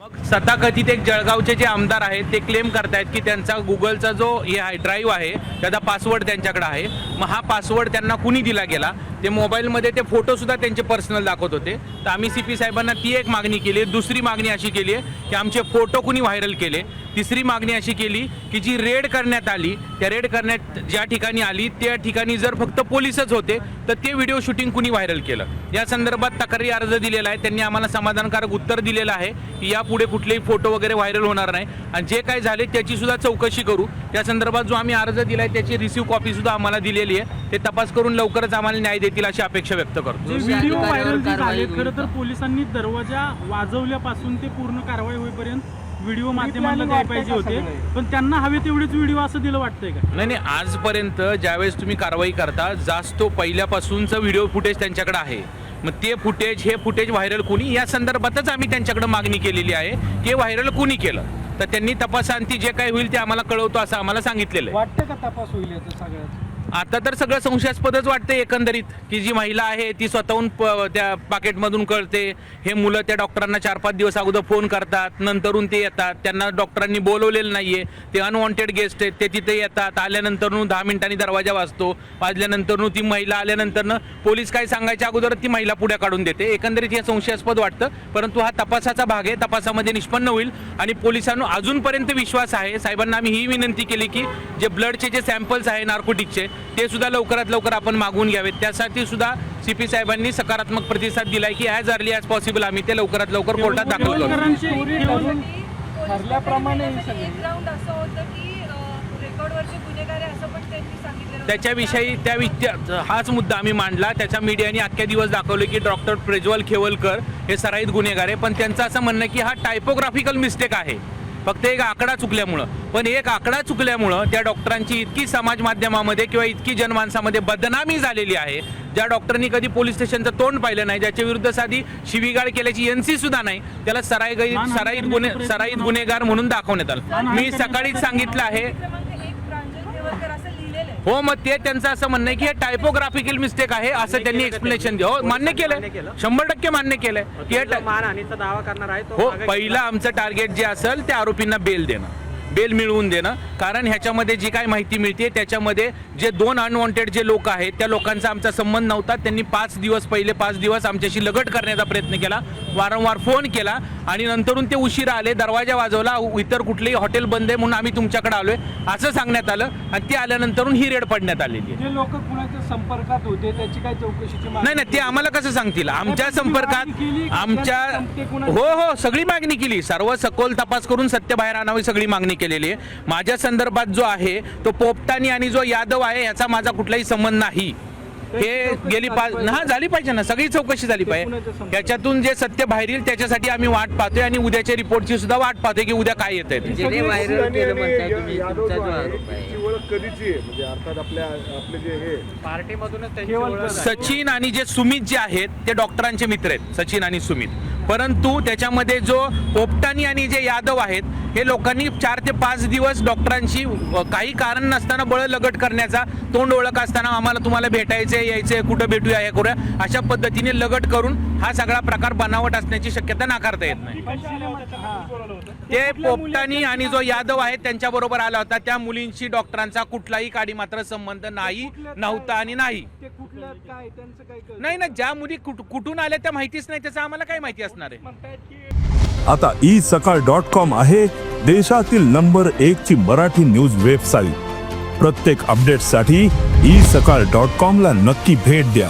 मग तथाकथित एक जळगावचे जे आमदार आहेत ते क्लेम करतायत की त्यांचा गुगलचा जो हे आहे ड्राईव्ह आहे त्याचा पासवर्ड त्यांच्याकडे आहे. मग हा पासवर्ड त्यांना कुणी दिला गेला? ते मोबाईलमध्ये ते फोटोसुद्धा त्यांचे पर्सनल दाखवत होते. तर आम्ही सी पी साहेबांना ती एक मागणी केली आहे दुसरी मागणी अशी केली आहे की आमचे फोटो कुणी व्हायरल केले? तिसरी मागणी अशी केली की जी रेड करण्यात आली त्या रेड करण्यात ज्या ठिकाणी आली त्या ठिकाणी जर फक्त पोलीसच होते तर ते व्हिडिओ शूटिंग कुणी व्हायरल केलं? या संदर्भात तक्रारी अर्ज दिलेला आहे त्यांनी आम्हाला समाधानकारक उत्तर दिलेलं आहे की यापुढे कुठलेही फोटो वगैरे व्हायरल होणार नाही. आणि जे काही झाले त्याची सुद्धा चौकशी करू. त्या संदर्भात जो आम्ही अर्ज दिलाय त्याची रिसिव्ह कॉपी सुद्धा आम्हाला दिलेली आहे. ते तपास करून लवकरच आम्हाला न्याय देतील अशी अपेक्षा व्यक्त करतो. व्हिडिओ व्हायरल खरं तर का? पोलिसांनी दरवाजा वाजवल्यापासून ते पूर्ण कारवाई होईपर्यंत व्हिडिओ माध्यमांना द्यायला पाहिजे होते. पण त्यांना हवे तेवढेच व्हिडिओ असं दिलं वाटतंय का? नाही नाही आजपर्यंत ज्यावेळेस तुम्ही कारवाई करता जास्त तो पहिल्यापासूनचं व्हिडिओ फुटेज त्यांच्याकडे आहे. मग ते फुटेज हे फुटेज व्हायरल कुणी? या संदर्भातच आम्ही त्यांच्याकडे मागणी केलेली आहे की व्हायरल कुणी केलं? तर त्यांनी तपासांती जे काही होईल ते आम्हाला कळवतो असं आम्हाला सांगितलेलं आहे. वाटतं का तपास होईल याचं सगळ्यात आता तर सगळं संशयास्पदच वाटतं एकंदरीत की जी महिला आहे ती स्वतःहून प- त्या पाकेटमधून कळते. हे मुलं त्या डॉक्टरांना चार पाच दिवस अगोदर फोन करतात नंतरून ते येतात. त्यांना डॉक्टरांनी बोलवलेलं नाहीये. ते अनवॉन्टेड गेस्ट आहेत ते तिथे येतात. आल्यानंतरनं दहा मिनिटांनी दरवाजा वाजतो. वाजल्यानंतरनं ती महिला आल्यानंतरनं पोलीस काय सांगायच्या अगोदर ती महिला पुढे काढून देते. एकंदरीत हे संशयास्पद वाटतं परंतु हा तपासाचा भाग आहे. तपासामध्ये निष्पन्न होईल आणि पोलिसांना अजूनपर्यंत विश्वास आहे. साहेबांना आम्ही ही विनंती केली की जे ब्लडचे जे सॅम्पल्स आहे नार्कोटिकचे ते सुद्धा लवकरात लवकर आपण मागवून घ्यावेत. त्यासाठी सुद्धा सी पी साहेबांनी सकारात्मक प्रतिसाद दिलाय की ॲज अर्ली ॲज पॉसिबल आम्ही ते लवकरात लवकर कोर्टात दाखल करू केवलकरांचे केवल- ठरल्याप्रमाणे हे सगळे. एक राऊंड असं होतं की रेकॉर्डवरचे गुन्हेगार आहे असं पण त्यांनी सांगितलं होतं. त्याच्याविषयी त्या हाच मुद्दा आम्ही मांडला. त्याच्या मीडियाने अख्ख्या दिवस दाखवले की डॉक्टर प्रज्वल खेवलकर हे सराईत गुन्हेगार आहे. पण त्यांचं असं म्हणणं आहे की हा टायपोग्राफिकल मिस्टेक आहे. फक्त एक आकडा चुकल्यामुळं. पण एक आकडा चुकल्यामुळं त्या डॉक्टरांची इतकी समाज माध्यमामध्ये किंवा इतकी जनमानसामध्ये बदनामी झालेली आहे. ज्या डॉक्टरनी कधी पोलीस स्टेशनचं तोंड पाहिलं नाही ज्याच्या विरुद्ध साधी शिवीगाळ केल्याची एनसी सुद्धा नाही त्याला सराई सराईत गुन्हे सराईत गुन्हेगार म्हणून दाखवण्यात आलं. मी सकाळीच सांगितलं आहे क्रमांक एक प्रांजल खेवलकर असं लिहिलेलं आहे हो मग ते त्यांचं असं म्हणणं आहे की हे टायपोग्राफिकल मिस्टेक आहे असं त्यांनी एक्सप्लेनेशन दिलं. हो मान्य केलं. शंभर टक्के मान्य केलंय की हे टा- मानहानीचा दावा करणार आहे तो हो मागे पहिलं आमचं टार्गेट जे असेल त्या आरोपींना बेल देणं. बेल मिळवून देणं. कारण ह्याच्यामध्ये जी काय माहिती मिळते त्याच्यामध्ये जे दोन अनवॉन्टेड जे लोक आहेत त्या लोकांचा आमचा संबंध नव्हता. त्यांनी पाच दिवस पहिले पाच दिवस आमच्याशी लगट करण्याचा प्रयत्न केला. वारंवार फोन केला. आणि नंतरून ते उशिरा आले दरवाजा वाजवला. इतर कुठलेही हॉटेल बंद आहे म्हणून आम्ही तुमच्याकडे आलोय. असं सांगण्यात आलं. आणि ते आल्यानंतरून ही रेड पडण्यात आलेली आहे. जे लोक कुणाच्या संपर्कात होते त्याची काय चौकशीची नाही नाही ते आम्हाला कसं सांगतील? आमच्या संपर्कात? आमच्या हो हो सगळी मागणी केली. सर्व सखोल तपास करून सत्य बाहेर आणावी सगळी मागणी केलेली आहे. माझ्या संदर्भात जो आहे तो पोपटानी आणि जो यादव आहे याचा माझा कुठलाही संबंध नाही. हे गेली झाली पाच पाहिजे. हा झाली पाहिजे ना. सगळी चौकशी झाली पाहिजे? त्याच्यातून जे सत्य बाहेर येईल त्याच्यासाठी आम्ही वाट पाहतोय आणि उद्याच्या रिपोर्टची सुद्धा वाट पाहतोय की उद्या काय येत आहे जे व्हायरल आणि- केलं आणि म्हणताय तुम्ही. यादव तुमचा जो जो आहे, म्हणजे अर्थात आपल्या आपले जे हे पार्टीमधूनच त्यांची केवळ ओळख आहे. सचिन आणि जे सुमित जे आहेत ते डॉक्टरांचे मित्र आहेत सचिन आणि सुमित. परंतु त्याच्यामध्ये जो पोपटानी आणि जे यादव आहेत हे लोकांनी चार ते पाच दिवस डॉक्टरांशी काही कारण नसताना बळ लगट करण्याचा तोंड ओळख असताना आम्हाला तुम्हाला भेटायचंय यायचंय कुठं भेटूया हे करूया अशा पद्धतीने लगट करून हा सगळा प्रकार बनावट असण्याची शक्यता नाकारता येत नाही. ते पोपटानी आणि जो यादव आहे त्यांच्याबरोबर आला होता. त्या मुलींशी डॉक्टरांचा कुठलाही काडी मात्र संबंध नाही नव्हता आणि नाही. ते काय त्यांचं नाही ना ज्या मुली कुठून आल्या त्या माहितीच नाही त्याचं आम्हाला काय माहिती असणार आहे? आता ई सकाळ डॉट कॉम आहे देशातील नंबर एक ची मराठी न्यूज वेबसाईट. प्रत्येक अपडेटसाठी ई सकाळ डॉट कॉम ला नक्की भेट द्या.